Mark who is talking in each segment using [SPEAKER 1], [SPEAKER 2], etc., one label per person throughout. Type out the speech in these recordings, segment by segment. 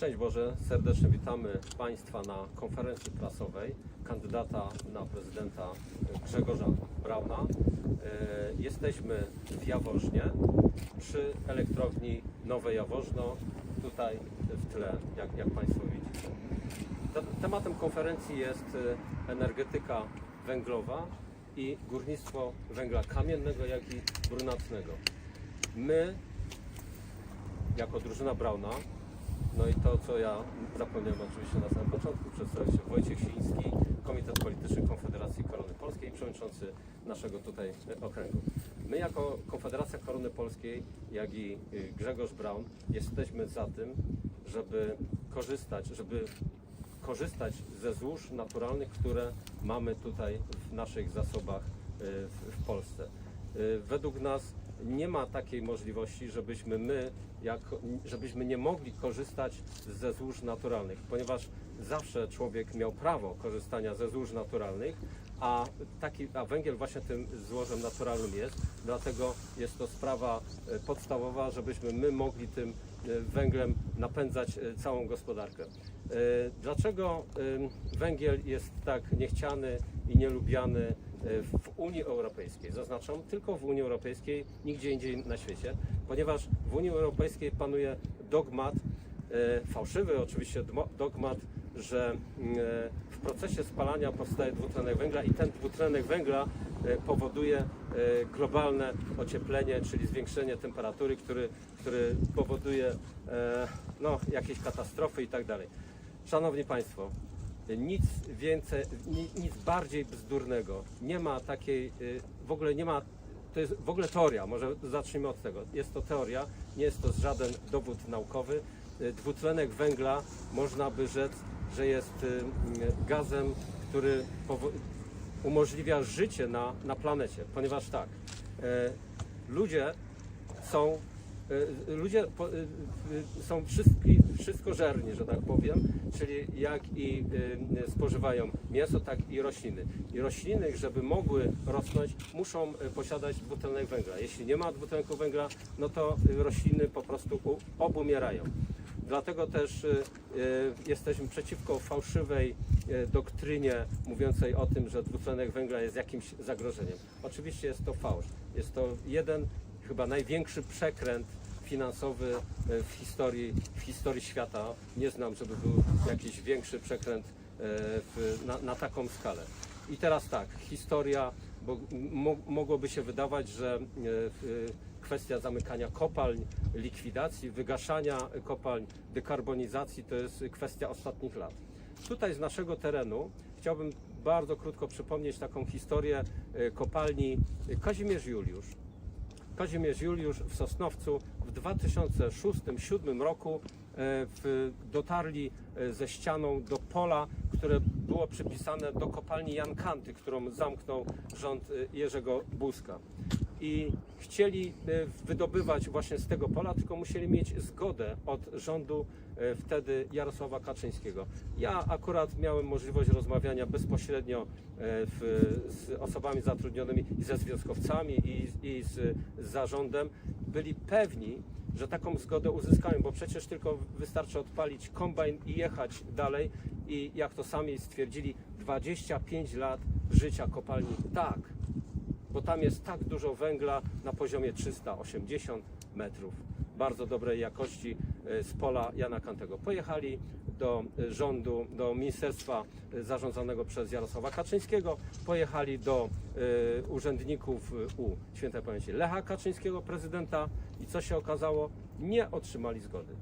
[SPEAKER 1] Szczęść Boże, serdecznie witamy Państwa na konferencji prasowej kandydata na prezydenta Grzegorza Brauna. E, Jesteśmy w Jaworznie przy elektrowni Nowe Jaworzno, tutaj w tle, jak, jak Państwo widzicie. Te- Tematem konferencji jest e, energetyka węglowa i górnictwo węgla kamiennego, jak i brunatnego. My jako drużyna Brauna. No i to, co ja zapomniałem oczywiście na samym początku, przedstawić się Wojciech Siński, Komitet Polityczny Konfederacji Korony Polskiej przewodniczący naszego tutaj okręgu. My jako Konfederacja Korony Polskiej, jak i y, Grzegorz Braun jesteśmy za tym, żeby korzystać, żeby korzystać ze złóż naturalnych, które mamy tutaj w naszych zasobach y, w, w Polsce. Y, Według nas nie ma takiej możliwości, żebyśmy my, jako, żebyśmy nie mogli korzystać ze złóż naturalnych, ponieważ zawsze człowiek miał prawo korzystania ze złóż naturalnych, a, taki, a węgiel właśnie tym złożem naturalnym jest. Dlatego jest to sprawa e, podstawowa, żebyśmy my mogli tym e, węglem napędzać e, całą gospodarkę. Dlaczego węgiel jest tak niechciany i nielubiany w Unii Europejskiej? Zaznaczam, tylko w Unii Europejskiej, nigdzie indziej na świecie, ponieważ w Unii Europejskiej panuje dogmat, e, fałszywy oczywiście dogmat, że e, w procesie spalania powstaje dwutlenek węgla i ten dwutlenek węgla e, powoduje globalne ocieplenie, czyli zwiększenie temperatury, który, który powoduje no, jakieś katastrofy i tak dalej. Szanowni Państwo, nic więcej, ni- nic bardziej bzdurnego. Nie ma takiej, y, w ogóle nie ma, to jest w ogóle teoria, może zacznijmy od tego. Jest to teoria, nie jest to żaden dowód naukowy. Y, Dwutlenek węgla można by rzec, że jest y, gazem, który umożliwia życie na, na planecie, ponieważ tak, ludzie są ludzie są wszystki, wszystkożerni, że tak powiem, czyli jak i e, spożywają mięso, tak i rośliny. I rośliny, żeby mogły rosnąć, muszą e, posiadać dwutlenek węgla. Jeśli nie ma dwutlenku węgla, no to e, rośliny po prostu obumierają. Dlatego też jesteśmy przeciwko fałszywej doktrynie mówiącej o tym, że dwutlenek węgla jest jakimś zagrożeniem. Oczywiście jest to fałsz. Jest to jeden, chyba największy przekręt finansowy e, w historii, w historii świata. Nie znam, żeby był jakiś większy przekręt e, w, na, na taką skalę. I teraz tak, historia, bo mo, mogłoby się wydawać, że e, kwestia zamykania kopalń, likwidacji, wygaszania kopalń, dekarbonizacji to jest kwestia ostatnich lat. Tutaj z naszego terenu chciałbym bardzo krótko przypomnieć taką historię kopalni Kazimierz Juliusz. Kazimierz Juliusz w Sosnowcu w 2006-2007 roku e, dotarli e, ze ścianą do pola, które było przypisane do kopalni Jan Kanty, którą zamknął rząd e, Jerzego Buzka. I chcieli wydobywać właśnie z tego pola, tylko musieli mieć zgodę od rządu wtedy Jarosława Kaczyńskiego. Ja akurat miałem możliwość rozmawiania bezpośrednio e, w, z osobami zatrudnionymi ze związkowcami i, i z, z zarządem. Byli pewni, że taką zgodę uzyskają, bo przecież tylko wystarczy odpalić kombajn i jechać dalej i jak to sami stwierdzili, 25 lat życia kopalni. Tak, bo tam jest tak dużo węgla na poziomie 380 metrów. Bardzo dobrej jakości e, z pola Jana Kantego. Pojechali do e, rządu, do ministerstwa e, zarządzanego przez Jarosława Kaczyńskiego, pojechali do urzędników u świętej pamięci Lecha Kaczyńskiego, prezydenta i co się okazało? Nie otrzymali zgody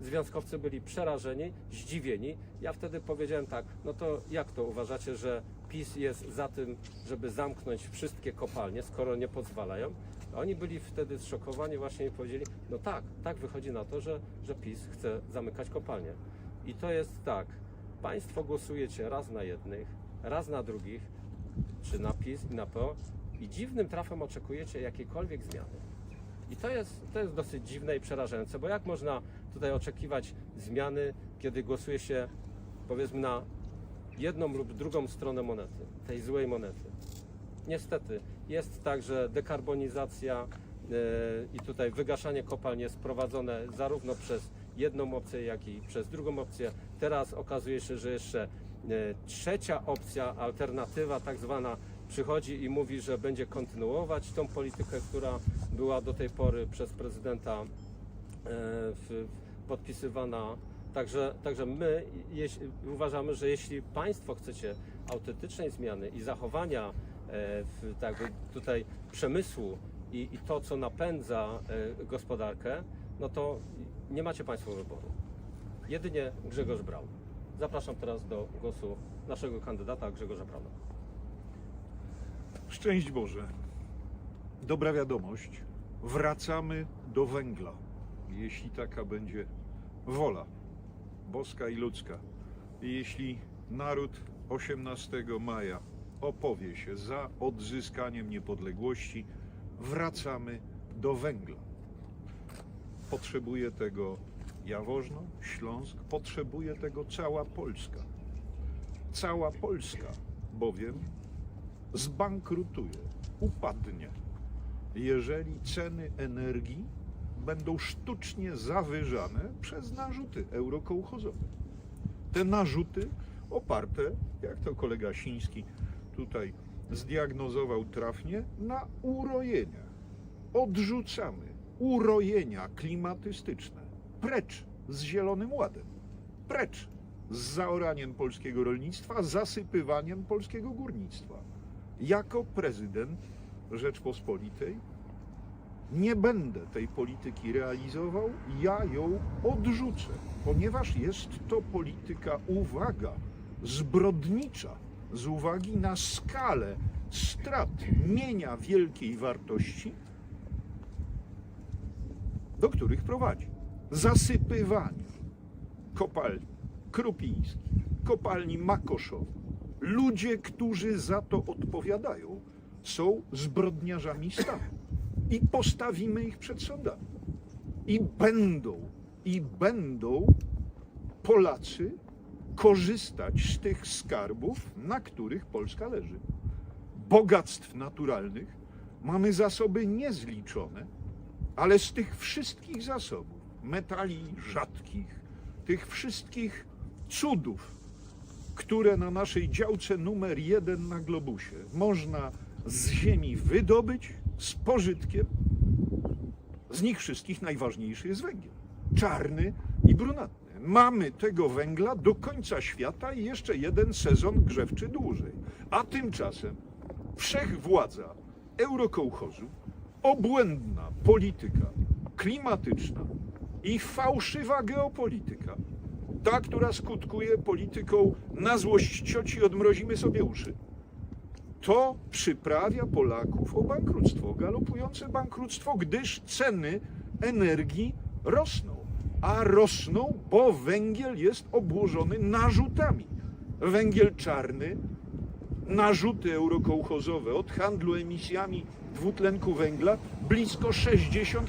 [SPEAKER 1] związkowcy byli przerażeni, zdziwieni. Ja wtedy powiedziałem tak, no to jak to uważacie, że PiS jest za tym, żeby zamknąć wszystkie kopalnie, skoro nie pozwalają? Oni byli wtedy zszokowani właśnie i powiedzieli, no tak, tak wychodzi na to, że, że PiS chce zamykać kopalnie. I to jest tak, Państwo głosujecie raz na jednych, raz na drugich, czy na PiS i na PO i dziwnym trafem oczekujecie jakiejkolwiek zmiany. I to jest, to jest dosyć dziwne i przerażające, bo jak można tutaj oczekiwać zmiany, kiedy głosuje się powiedzmy na jedną lub drugą stronę monety, tej złej monety. Niestety jest tak, że dekarbonizacja e, i tutaj wygaszanie kopalń jest prowadzone zarówno przez jedną opcję, jak i przez drugą opcję. Teraz okazuje się, że jeszcze e, trzecia opcja, alternatywa tak zwana przychodzi i mówi, że będzie kontynuować tą politykę, która była do tej pory przez prezydenta e, podpisywana. Także, także my jeśli, uważamy, że jeśli Państwo chcecie autentycznej zmiany i zachowania w, tak tutaj przemysłu i, i to, co napędza e, gospodarkę, no to nie macie Państwo wyboru. Jedynie Grzegorz Braun. Zapraszam teraz do głosu naszego kandydata Grzegorza Brauna.
[SPEAKER 2] Szczęść Boże. Dobra wiadomość. Wracamy do węgla. Jeśli taka będzie wola boska i ludzka. I jeśli naród 18 maja opowie się za odzyskaniem niepodległości, wracamy do węgla. Potrzebuje tego Jaworzno, Śląsk, potrzebuje tego cała Polska. Cała Polska bowiem zbankrutuje, upadnie, jeżeli ceny energii będą sztucznie zawyżane przez narzuty eurokołchozowe. Te narzuty oparte, jak to kolega Siński tutaj zdiagnozował trafnie, na urojenia. Odrzucamy urojenia klimatystyczne. Precz z Zielonym Ładem. Precz z zaoraniem polskiego rolnictwa, zasypywaniem polskiego górnictwa jako prezydent Rzeczpospolitej nie będę tej polityki realizował, ja ją odrzucę, ponieważ jest to polityka, uwaga, zbrodnicza z uwagi na skalę strat mienia wielkiej wartości, do których prowadzi. Zasypywanie kopalni Krupiński, kopalni Makoszowa, ludzie, którzy za to odpowiadają, są zbrodniarzami stanu. I postawimy ich przed sądami. I będą, i będą Polacy korzystać z tych skarbów, na których Polska leży. Bogactw naturalnych mamy zasoby niezliczone, ale z tych wszystkich zasobów, metali rzadkich, tych wszystkich cudów, które na naszej działce numer jeden na globusie można z ziemi wydobyć z pożytkiem. Z nich wszystkich najważniejszy jest węgiel. Czarny i brunatny. Mamy tego węgla do końca świata i jeszcze jeden sezon grzewczy dłużej. A tymczasem wszechwładza eurokołchozu, obłędna polityka klimatyczna i fałszywa geopolityka ta, która skutkuje polityką na złość cioci odmrozimy sobie uszy, to przyprawia Polaków o bankructwo, galopujące bankructwo, gdyż ceny energii rosną. A rosną, bo węgiel jest obłożony narzutami. Węgiel czarny, narzuty eurokołchozowe od handlu emisjami dwutlenku węgla blisko 60%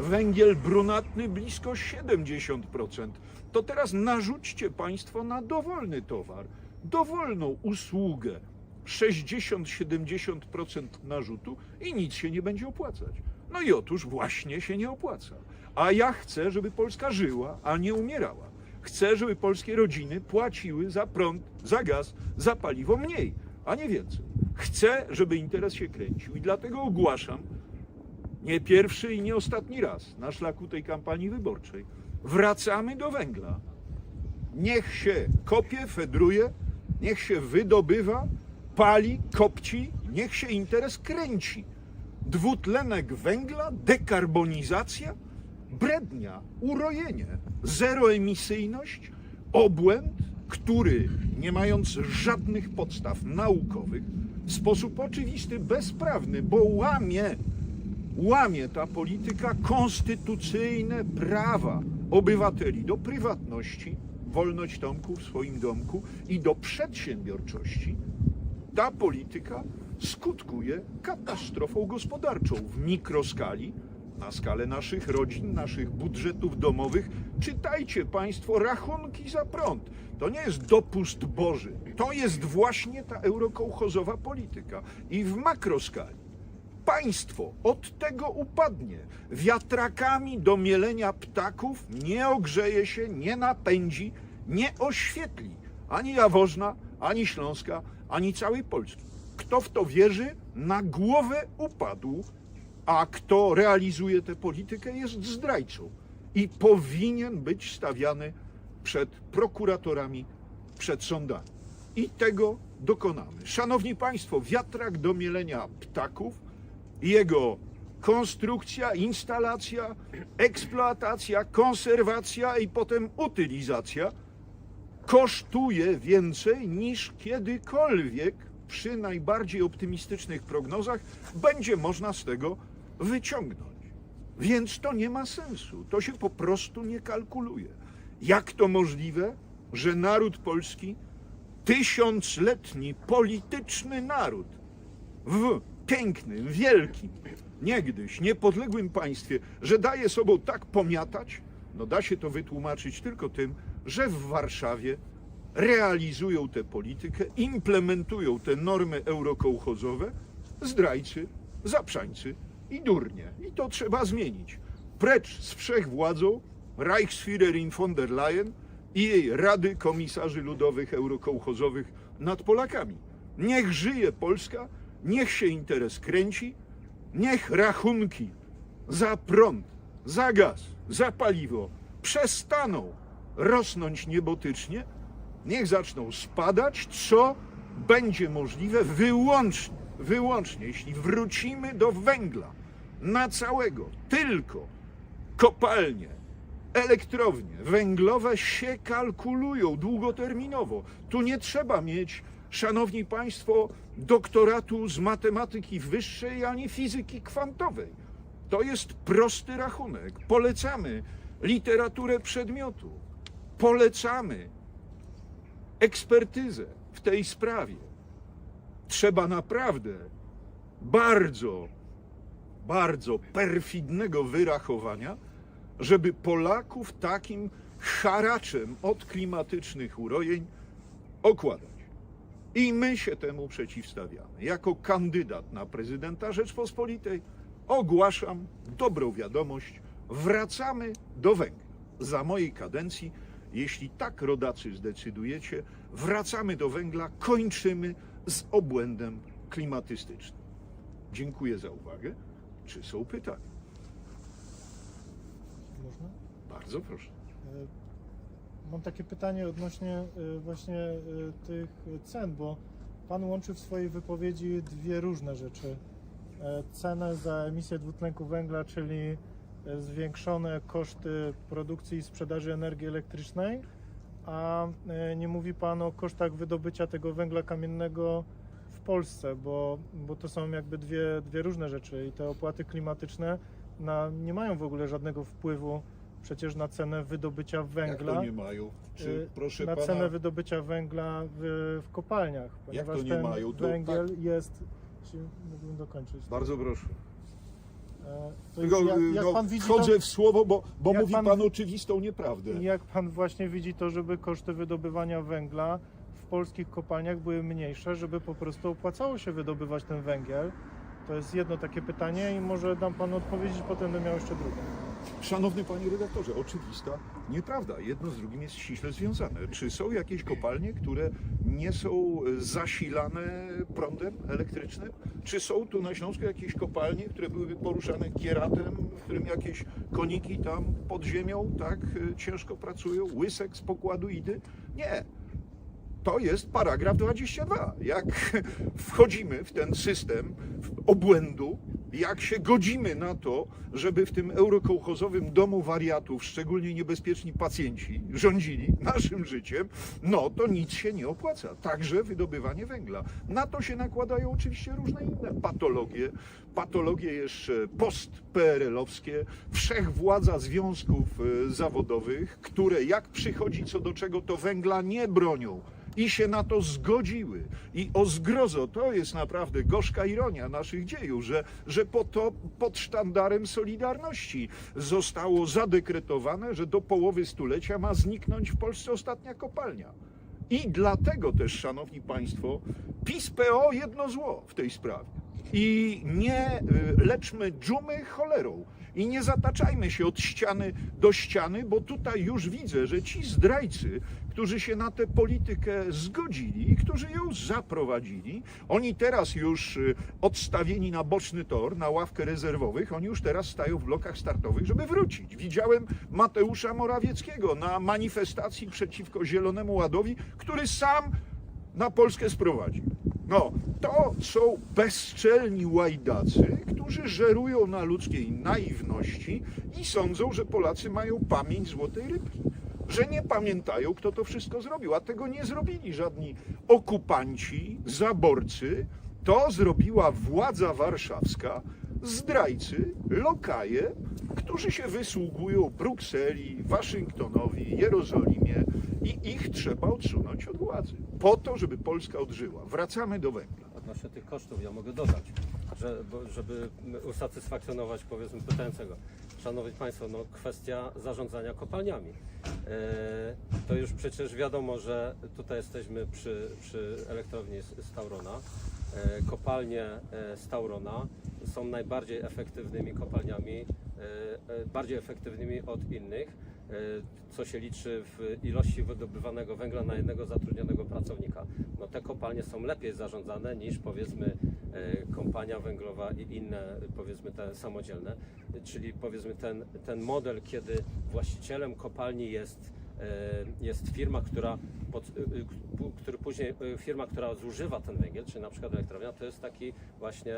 [SPEAKER 2] węgiel brunatny blisko 70%. To teraz narzućcie Państwo na dowolny towar, dowolną usługę 60-70% narzutu i nic się nie będzie opłacać. No i otóż właśnie się nie opłaca. A ja chcę, żeby Polska żyła, a nie umierała. Chcę, żeby polskie rodziny płaciły za prąd, za gaz, za paliwo mniej, a nie więcej. Chcę, żeby interes się kręcił i dlatego ogłaszam, nie pierwszy i nie ostatni raz na szlaku tej kampanii wyborczej. Wracamy do węgla. Niech się kopie, fedruje, niech się wydobywa, pali, kopci, niech się interes kręci. Dwutlenek węgla, dekarbonizacja, brednia, urojenie, zeroemisyjność, obłęd, który, nie mając żadnych podstaw naukowych, w sposób oczywisty, bezprawny, bo łamie łamie ta polityka konstytucyjne prawa obywateli do prywatności, wolność domku w swoim domku i do przedsiębiorczości, ta polityka skutkuje katastrofą gospodarczą w mikroskali, na skalę naszych rodzin, naszych budżetów domowych. Czytajcie Państwo rachunki za prąd. To nie jest dopust Boży. To jest właśnie ta eurokołchozowa polityka. I w makroskali państwo od tego upadnie. Wiatrakami do mielenia ptaków nie ogrzeje się, nie napędzi, nie oświetli ani Jaworzna, ani Śląska, ani całej Polski. Kto w to wierzy, na głowę upadł, a kto realizuje tę politykę, jest zdrajcą i powinien być stawiany przed prokuratorami, przed sądami. I tego dokonamy. Szanowni Państwo, wiatrak do mielenia ptaków, jego konstrukcja, instalacja, eksploatacja, konserwacja i potem utylizacja kosztuje więcej niż kiedykolwiek przy najbardziej optymistycznych prognozach będzie można z tego wyciągnąć. Więc to nie ma sensu. To się po prostu nie kalkuluje. Jak to możliwe, że naród polski, tysiącletni polityczny naród, w pięknym, wielkim, niegdyś niepodległym państwie, że daje sobą tak pomiatać, no da się to wytłumaczyć tylko tym, że w Warszawie realizują tę politykę, implementują te normy eurokołchozowe zdrajcy, zaprzańcy i durnie. I to trzeba zmienić. Precz z wszechwładzą Reichsführerin von der Leyen i jej Rady Komisarzy Ludowych Eurokołchozowych nad Polakami. Niech żyje Polska, niech się interes kręci, niech rachunki za prąd, za gaz, za paliwo przestaną rosnąć niebotycznie, niech zaczną spadać, co będzie możliwe wyłącznie, wyłącznie, jeśli wrócimy do węgla na całego, tylko kopalnie, elektrownie węglowe się kalkulują długoterminowo. Tu nie trzeba mieć, szanowni państwo, doktoratu z matematyki wyższej ani fizyki kwantowej. To jest prosty rachunek. Polecamy literaturę przedmiotu. Polecamy ekspertyzę w tej sprawie. Trzeba naprawdę bardzo, bardzo perfidnego wyrachowania, żeby Polaków takim haraczem od klimatycznych urojeń okładać. I my się temu przeciwstawiamy. Jako kandydat na prezydenta Rzeczpospolitej ogłaszam dobrą wiadomość. Wracamy do węgla. Za mojej kadencji, jeśli tak rodacy zdecydujecie, wracamy do węgla, kończymy z obłędem klimatystycznym. Dziękuję za uwagę. Czy są pytania?
[SPEAKER 3] Można?
[SPEAKER 2] Bardzo proszę.
[SPEAKER 3] E, Mam takie pytanie odnośnie e, właśnie e, tych cen, bo Pan łączy w swojej wypowiedzi dwie różne rzeczy. Cenę za emisję dwutlenku węgla, czyli zwiększone koszty produkcji i sprzedaży energii elektrycznej, a nie mówi Pan o kosztach wydobycia tego węgla kamiennego Polsce, bo, bo to są jakby dwie, dwie różne rzeczy i te opłaty klimatyczne na, nie mają w ogóle żadnego wpływu przecież na cenę wydobycia
[SPEAKER 2] Jak
[SPEAKER 3] węgla.
[SPEAKER 2] to nie mają? Czy
[SPEAKER 3] y,
[SPEAKER 2] proszę
[SPEAKER 3] na
[SPEAKER 2] pana,
[SPEAKER 3] cenę wydobycia węgla w, w kopalniach, ponieważ
[SPEAKER 2] to nie
[SPEAKER 3] ten
[SPEAKER 2] mają? To
[SPEAKER 3] węgiel jest. Czy mógłbym dokończyć?
[SPEAKER 2] Bardzo proszę.
[SPEAKER 3] E, To
[SPEAKER 2] Tylko
[SPEAKER 3] jest, jak, jak
[SPEAKER 2] no,
[SPEAKER 3] pan widzi
[SPEAKER 2] wchodzę
[SPEAKER 3] to,
[SPEAKER 2] w słowo, bo, bo
[SPEAKER 3] jak
[SPEAKER 2] mówi pan...
[SPEAKER 3] pan-
[SPEAKER 2] oczywistą nieprawdę.
[SPEAKER 3] jak pan właśnie widzi to, żeby koszty wydobywania węgla polskich kopalniach były mniejsze, żeby po prostu opłacało się wydobywać ten węgiel? To jest jedno takie pytanie i może dam panu odpowiedzieć, potem bym miał jeszcze drugie.
[SPEAKER 2] Szanowny panie redaktorze, oczywista nieprawda. Jedno z drugim jest ściśle związane. Czy są jakieś kopalnie, które nie są e, zasilane prądem elektrycznym? Czy są tu na Śląsku jakieś kopalnie, które byłyby poruszane kieratem, w którym jakieś koniki tam pod ziemią tak e, ciężko pracują? Łysek z pokładu Idy? Nie. To jest paragraf 22. Jak wchodzimy w ten system obłędu, jak się godzimy na to, żeby w tym eurokołchozowym domu wariatów, szczególnie niebezpieczni pacjenci, rządzili naszym życiem, no to nic się nie opłaca. Także wydobywanie węgla. Na to się nakładają oczywiście różne inne patologie, patologie jeszcze post-PRL-owskie, wszechwładza związków e, zawodowych, które jak przychodzi co do czego, to węgla nie bronią i się na to zgodziły. I o zgrozo, to jest naprawdę gorzka ironia naszych dziejów, że, że po to pod sztandarem Solidarności zostało zadekretowane, że do połowy stulecia ma zniknąć w Polsce ostatnia kopalnia. I dlatego też, szanowni państwo, PiS PO jedno zło w tej sprawie. I nie y, leczmy dżumy cholerą. I nie zataczajmy się od ściany do ściany, bo tutaj już widzę, że ci zdrajcy, którzy się na tę politykę zgodzili i którzy ją zaprowadzili, oni teraz już y, odstawieni na boczny tor, na ławkę rezerwowych, oni już teraz stają w blokach startowych, żeby wrócić. Widziałem Mateusza Morawieckiego na manifestacji przeciwko Zielonemu Ładowi, który sam na Polskę sprowadził. No, to są bezczelni łajdacy, którzy żerują na ludzkiej naiwności i sądzą, że Polacy mają pamięć złotej rybki. Że nie pamiętają, kto to wszystko zrobił, a tego nie zrobili żadni okupanci, zaborcy. To zrobiła władza warszawska, zdrajcy, lokaje, którzy się wysługują Brukseli, Waszyngtonowi, Jerozolimie i ich trzeba odsunąć od władzy. Po to, żeby Polska odżyła. Wracamy do węgla.
[SPEAKER 1] Odnośnie tych kosztów ja mogę dodać, że, żeby usatysfakcjonować powiedzmy pytającego. Szanowni Państwo, no kwestia zarządzania kopalniami. E, to już przecież wiadomo, że tutaj jesteśmy przy, przy elektrowni z, z Taurona. E, kopalnie e, z Taurona są najbardziej efektywnymi kopalniami, bardziej efektywnymi od innych, co się liczy w ilości wydobywanego węgla na jednego zatrudnionego pracownika. No te kopalnie są lepiej zarządzane niż powiedzmy e, kompania węglowa i inne powiedzmy te samodzielne, czyli powiedzmy ten, ten model, kiedy właścicielem kopalni jest e, jest firma, która, y, y, który później, y, firma, która zużywa ten węgiel, czyli na przykład elektrownia, to jest taki właśnie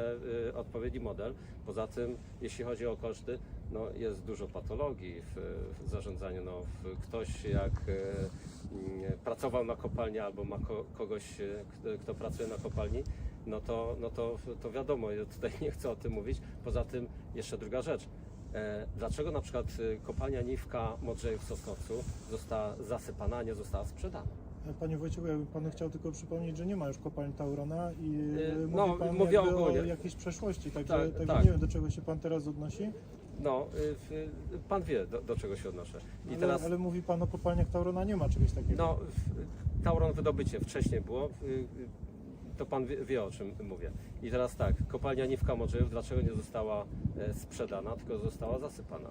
[SPEAKER 1] y, odpowiedni model. Poza tym, jeśli chodzi o koszty, no jest dużo patologii w, w zarządzaniu. No, w, ktoś jak y, y, pracował na kopalni albo ma ko, kogoś, y, kto, pracuje na kopalni, no to, no to, to wiadomo, ja tutaj nie chcę o tym mówić. Poza tym jeszcze druga rzecz. E, Dlaczego na przykład y, kopalnia Niwka Modrzejów w Sosnowcu została zasypana, a nie została sprzedana?
[SPEAKER 3] Panie Wojciechu, ja bym panu chciał tylko przypomnieć, że nie ma już kopalń Taurona i
[SPEAKER 1] Yy,
[SPEAKER 3] mówi
[SPEAKER 1] no,
[SPEAKER 3] pan
[SPEAKER 1] mówię
[SPEAKER 3] o jakiejś przeszłości, także,
[SPEAKER 1] Tak, tak.
[SPEAKER 3] nie wiem, do czego się pan teraz odnosi.
[SPEAKER 1] No, y, pan wie, do, do czego się odnoszę. I
[SPEAKER 3] Ale,
[SPEAKER 1] teraz,
[SPEAKER 3] ale mówi pan o kopalniach Taurona, nie ma czegoś takiego.
[SPEAKER 1] no, w- Tauron wydobycie wcześniej było, y, to pan wie, wie o czym mówię. I teraz tak, kopalnia Niwka Modrzejów, dlaczego nie została e, sprzedana, tylko została zasypana?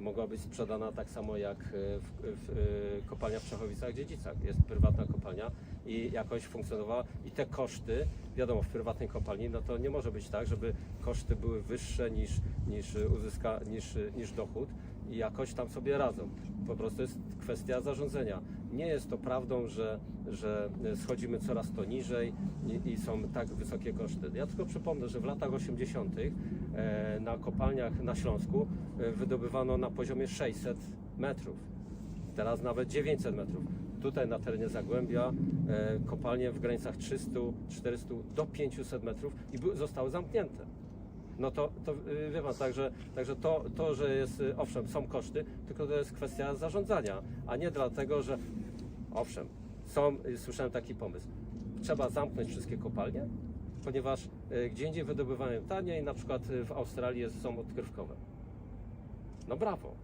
[SPEAKER 1] Mogła być sprzedana tak samo jak e, w, w, e, kopalnia w Czechowicach-Dziedzicach. Jest prywatna kopalnia i jakoś funkcjonowała i te koszty, wiadomo, w prywatnej kopalni, no to nie może być tak, żeby koszty były wyższe niż, niż, uzyska, niż, niż dochód i jakoś tam sobie radzą. Po prostu jest kwestia zarządzania. Nie jest to prawdą, że, że schodzimy coraz to niżej i, i są tak wysokie koszty. Ja tylko przypomnę, że w latach 80. e, na kopalniach na Śląsku e, wydobywano na poziomie 600 metrów. Teraz nawet 900 metrów. Tutaj na terenie Zagłębia e, kopalnie w granicach 300, 400 do 500 metrów i zostały zamknięte. No to, to y, wie pan, także, także to, to, że jest, y, owszem, są koszty, tylko to jest kwestia zarządzania, a nie dlatego, że owszem, są, y, słyszałem taki pomysł, trzeba zamknąć wszystkie kopalnie, ponieważ gdzie indziej wydobywają taniej, na przykład w Australii są odkrywkowe. No brawo,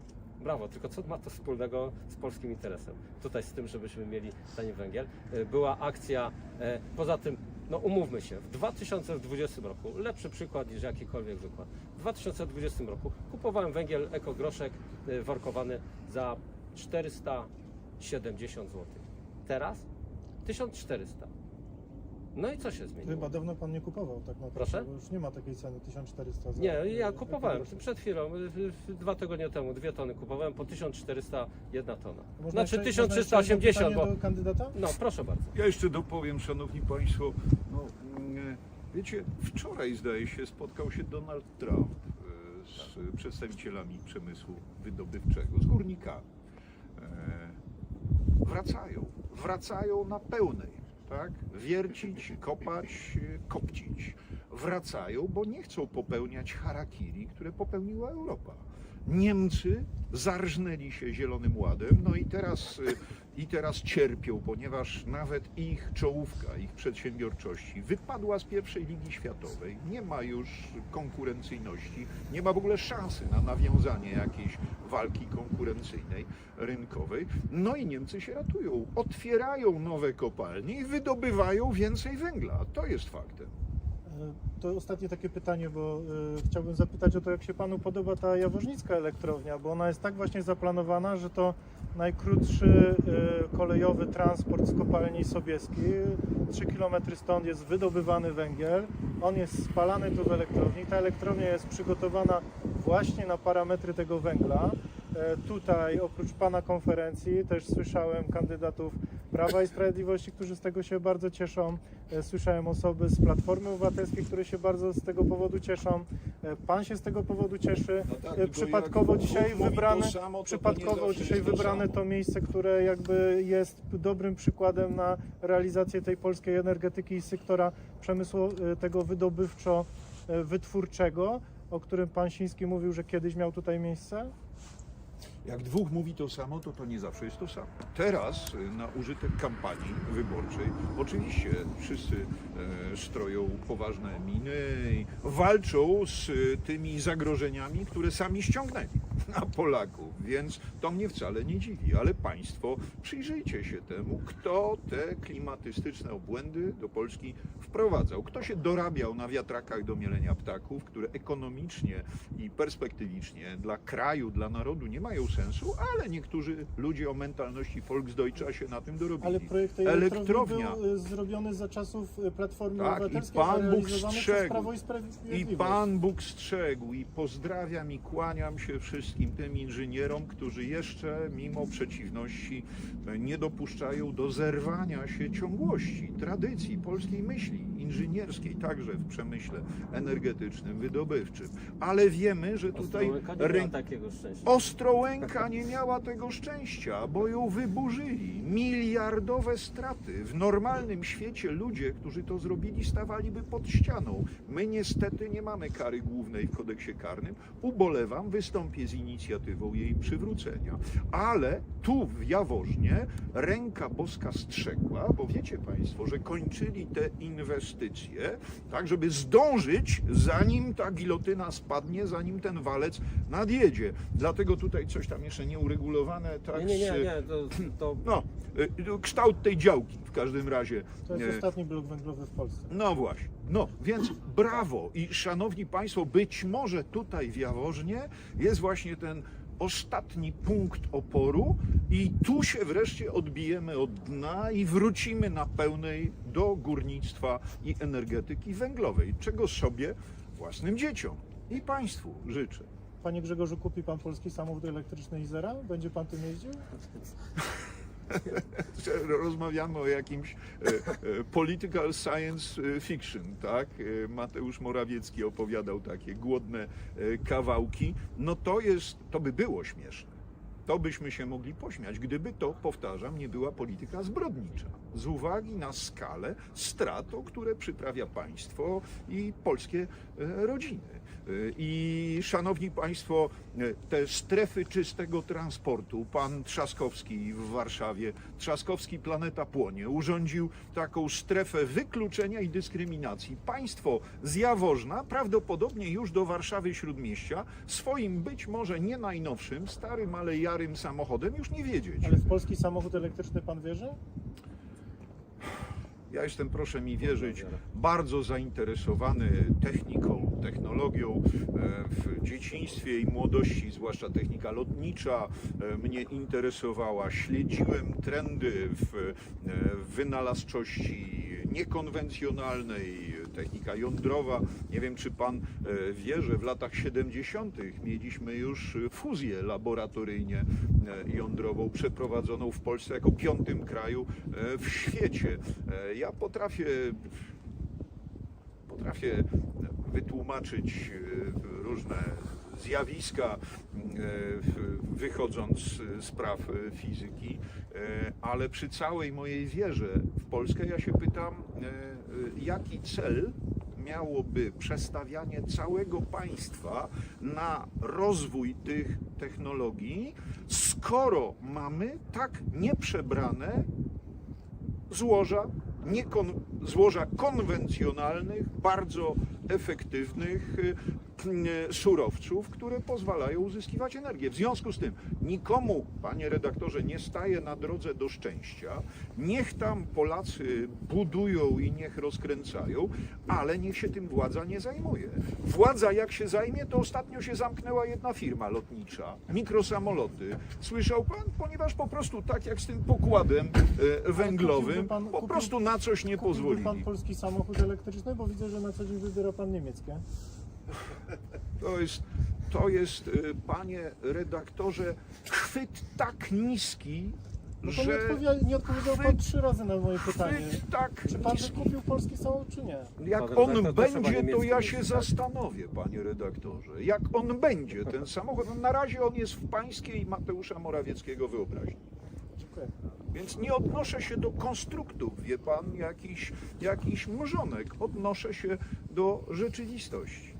[SPEAKER 1] brawo, tylko co ma to wspólnego z polskim interesem? Tutaj z tym, żebyśmy mieli tani węgiel. Była akcja, e, poza tym, no umówmy się, w 2020 roku, lepszy przykład niż jakikolwiek wykład, w 2020 roku kupowałem węgiel ekogroszek y, workowany za 470 zł. Teraz 1400. No i co się zmieniło?
[SPEAKER 3] Chyba dawno pan nie kupował tak naprawdę,
[SPEAKER 1] Proszę?
[SPEAKER 3] bo już nie ma takiej ceny 1400 za
[SPEAKER 1] Nie, ja
[SPEAKER 3] e,
[SPEAKER 1] kupowałem
[SPEAKER 3] ekogroszek.
[SPEAKER 1] przed chwilą, dwa tygodnie temu, dwie tony kupowałem po 1400 jedna tona.
[SPEAKER 3] Można
[SPEAKER 1] Znaczy
[SPEAKER 3] jeszcze- można jeszcze jedno
[SPEAKER 1] 1380,
[SPEAKER 3] pytanie
[SPEAKER 1] bo...
[SPEAKER 3] do kandydata?
[SPEAKER 1] No, proszę bardzo.
[SPEAKER 2] Ja jeszcze dopowiem, szanowni państwo, no, mm, wiecie, wczoraj zdaje się spotkał się Donald Trump e, z przedstawicielami przemysłu wydobywczego, z górnikami. E, Wracają, wracają na pełnej, tak? Wiercić, kopać, kopcić. Wracają, bo nie chcą popełniać harakiri, które popełniła Europa. Niemcy zarżnęli się Zielonym Ładem, no i teraz, y, i teraz cierpią, ponieważ nawet ich czołówka, ich przedsiębiorczości wypadła z pierwszej ligi światowej. Nie ma już konkurencyjności, nie ma w ogóle szansy na nawiązanie jakiejś walki konkurencyjnej, rynkowej. No i Niemcy się ratują, otwierają nowe kopalnie i wydobywają więcej węgla. To jest faktem.
[SPEAKER 3] To ostatnie takie pytanie, bo y, chciałbym zapytać o to, jak się Panu podoba ta jaworznicka elektrownia, bo ona jest tak właśnie zaplanowana, że to najkrótszy y, kolejowy transport z kopalni Sobieskiej. 3 km stąd jest wydobywany węgiel, on jest spalany tu w elektrowni. Ta elektrownia jest przygotowana właśnie na parametry tego węgla. E, Tutaj oprócz Pana konferencji też słyszałem kandydatów Prawa i Sprawiedliwości, którzy z tego się bardzo cieszą. E, Słyszałem osoby z Platformy Obywatelskiej, które się bardzo z tego powodu cieszą. E, Pan się z tego powodu cieszy.
[SPEAKER 2] No tak,
[SPEAKER 3] E, Przypadkowo dzisiaj wybrane,
[SPEAKER 2] to samo, to
[SPEAKER 3] przypadkowo dzisiaj
[SPEAKER 2] to
[SPEAKER 3] wybrane to miejsce, które jakby jest dobrym przykładem na realizację tej polskiej energetyki i sektora przemysłu tego wydobywczo-wytwórczego, o którym pan Siński mówił, że kiedyś miał tutaj miejsce.
[SPEAKER 2] Jak dwóch mówi to samo, to to nie zawsze jest to samo. Teraz y, na użytek kampanii wyborczej oczywiście wszyscy e, stroją poważne miny i walczą z y, tymi zagrożeniami, które sami ściągnęli na Polaków, więc to mnie wcale nie dziwi. Ale Państwo przyjrzyjcie się temu, kto te klimatystyczne obłędy do Polski wprowadzał. Kto się dorabiał na wiatrakach do mielenia ptaków, które ekonomicznie i perspektywicznie dla kraju, dla narodu nie mają sensu, ale niektórzy ludzie o mentalności Volksdeutscha się na tym dorobili.
[SPEAKER 3] Ale projekt tej
[SPEAKER 2] Elektrownia.
[SPEAKER 3] elektrowni był e, zrobiony za czasów e, Platformy
[SPEAKER 2] Tak, i
[SPEAKER 3] Obywatelskiej,
[SPEAKER 2] Pan
[SPEAKER 3] a
[SPEAKER 2] Bóg strzegł.
[SPEAKER 3] Prawo i
[SPEAKER 2] I. Pan Bóg strzegł i pozdrawiam i kłaniam się wszystkim tym inżynierom, którzy jeszcze mimo przeciwności e, nie dopuszczają do zerwania się ciągłości, tradycji polskiej myśli inżynierskiej, także w przemyśle energetycznym, wydobywczym. Ale wiemy, że tutaj
[SPEAKER 1] Ostrołęka nie takiego szczęścia.
[SPEAKER 2] Ostrołęka nie miała tego szczęścia, bo ją wyburzyli. Miliardowe straty. W normalnym świecie ludzie, którzy to zrobili, stawaliby pod ścianą. My niestety nie mamy kary głównej w kodeksie karnym. Ubolewam, wystąpię z inicjatywą jej przywrócenia. Ale tu w Jaworznie ręka boska strzegła, bo wiecie Państwo, że kończyli te inwestycje, tak, żeby zdążyć, zanim ta gilotyna spadnie, zanim ten walec nadjedzie. Dlatego tutaj coś tam jeszcze nieuregulowane, tak?
[SPEAKER 1] Nie, nie, nie, nie to, to
[SPEAKER 2] No, y, kształt tej działki w każdym razie.
[SPEAKER 3] To jest
[SPEAKER 2] e,
[SPEAKER 3] ostatni blok węglowy w Polsce.
[SPEAKER 2] no właśnie. No, więc brawo i szanowni Państwo, być może tutaj w Jaworznie jest właśnie ten ostatni punkt oporu i tu się wreszcie odbijemy od dna i wrócimy na pełnej do górnictwa i energetyki węglowej, czego sobie, własnym dzieciom i Państwu życzę.
[SPEAKER 3] Panie Grzegorzu, kupi pan polski samochód elektryczny Izera? Będzie pan tym jeździł?
[SPEAKER 2] rozmawiamy o jakimś e, e, political science e, fiction, tak? Mateusz Morawiecki opowiadał takie głodne kawałki. No to jest, to by było śmieszne. To byśmy się mogli pośmiać, gdyby to, powtarzam, nie była polityka zbrodnicza. Z uwagi na skalę strat, o które przyprawia państwo i polskie e, rodziny. E, I szanowni Państwo, e, te strefy czystego transportu, pan Trzaskowski w Warszawie, Trzaskowski Planeta Płonie, urządził taką strefę wykluczenia i dyskryminacji. Państwo z Jaworzna, prawdopodobnie już do Warszawy Śródmieścia, swoim być może nie najnowszym, starym, ale jarym samochodem już nie wiedzieć.
[SPEAKER 3] Ale w polski samochód elektryczny pan wierzy?
[SPEAKER 2] Ja jestem, proszę mi wierzyć, bardzo zainteresowany techniką, technologią. E, W dzieciństwie i młodości, zwłaszcza technika lotnicza, e, mnie interesowała. Śledziłem trendy w e, wynalazczości niekonwencjonalnej, technika jądrowa. Nie wiem, czy pan e, wie, że w latach 70. mieliśmy już fuzję laboratoryjnie e, jądrową przeprowadzoną w Polsce jako piątym kraju e, w świecie. Ja potrafię potrafię wytłumaczyć różne zjawiska, wychodząc z spraw fizyki, ale przy całej mojej wierze w Polskę ja się pytam, jaki cel miałoby przestawianie całego państwa na rozwój tych technologii, skoro mamy tak nieprzebrane złoża, niekon, złoża konwencjonalnych, bardzo efektywnych, y, surowców, które pozwalają uzyskiwać energię. W związku z tym nikomu, panie redaktorze, nie staje na drodze do szczęścia. Niech tam Polacy budują i niech rozkręcają, ale niech się tym władza nie zajmuje. Władza jak się zajmie, to ostatnio się zamknęła jedna firma lotnicza, mikrosamoloty. Słyszał pan? Ponieważ po prostu tak jak z tym pokładem e, węglowym,
[SPEAKER 3] pan-
[SPEAKER 2] po prostu na coś nie pozwolili.
[SPEAKER 3] pan polski samochód elektryczny, bo widzę, że na co dzień wybiera pan niemieckie.
[SPEAKER 2] To jest, to jest, y, panie redaktorze, chwyt tak niski,
[SPEAKER 3] No to nie,
[SPEAKER 2] że
[SPEAKER 3] odpowie, nie odpowiedział pan trzy razy na moje pytanie.
[SPEAKER 2] chwyt tak
[SPEAKER 3] Czy pan
[SPEAKER 2] niski.
[SPEAKER 3] wykupił polski samochód, czy nie?
[SPEAKER 2] Jak on będzie, to ja się
[SPEAKER 1] tak?
[SPEAKER 2] zastanowię, panie redaktorze. Jak on będzie, ten samochód, no na razie on jest w pańskiej Mateusza Morawieckiego wyobraźni.
[SPEAKER 3] Dziękuję.
[SPEAKER 2] Więc nie odnoszę się do konstruktów, wie pan, jakiś, jakiś mrzonek. Odnoszę się do rzeczywistości.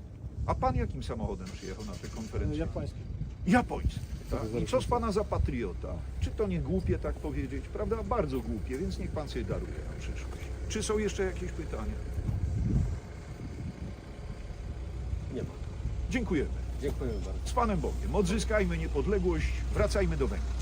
[SPEAKER 2] A pan jakim samochodem przyjechał na tę konferencję?
[SPEAKER 3] Japoński.
[SPEAKER 2] Japoński. Tak? I co z pana za patriota? Czy to nie głupie tak powiedzieć? Prawda? Bardzo głupie, więc niech pan sobie daruje na przyszłość. Czy są jeszcze jakieś pytania?
[SPEAKER 1] Nie ma.
[SPEAKER 2] Dziękujemy.
[SPEAKER 1] Dziękujemy bardzo.
[SPEAKER 2] Z Panem Bogiem. Odzyskajmy niepodległość, wracajmy do Węgier.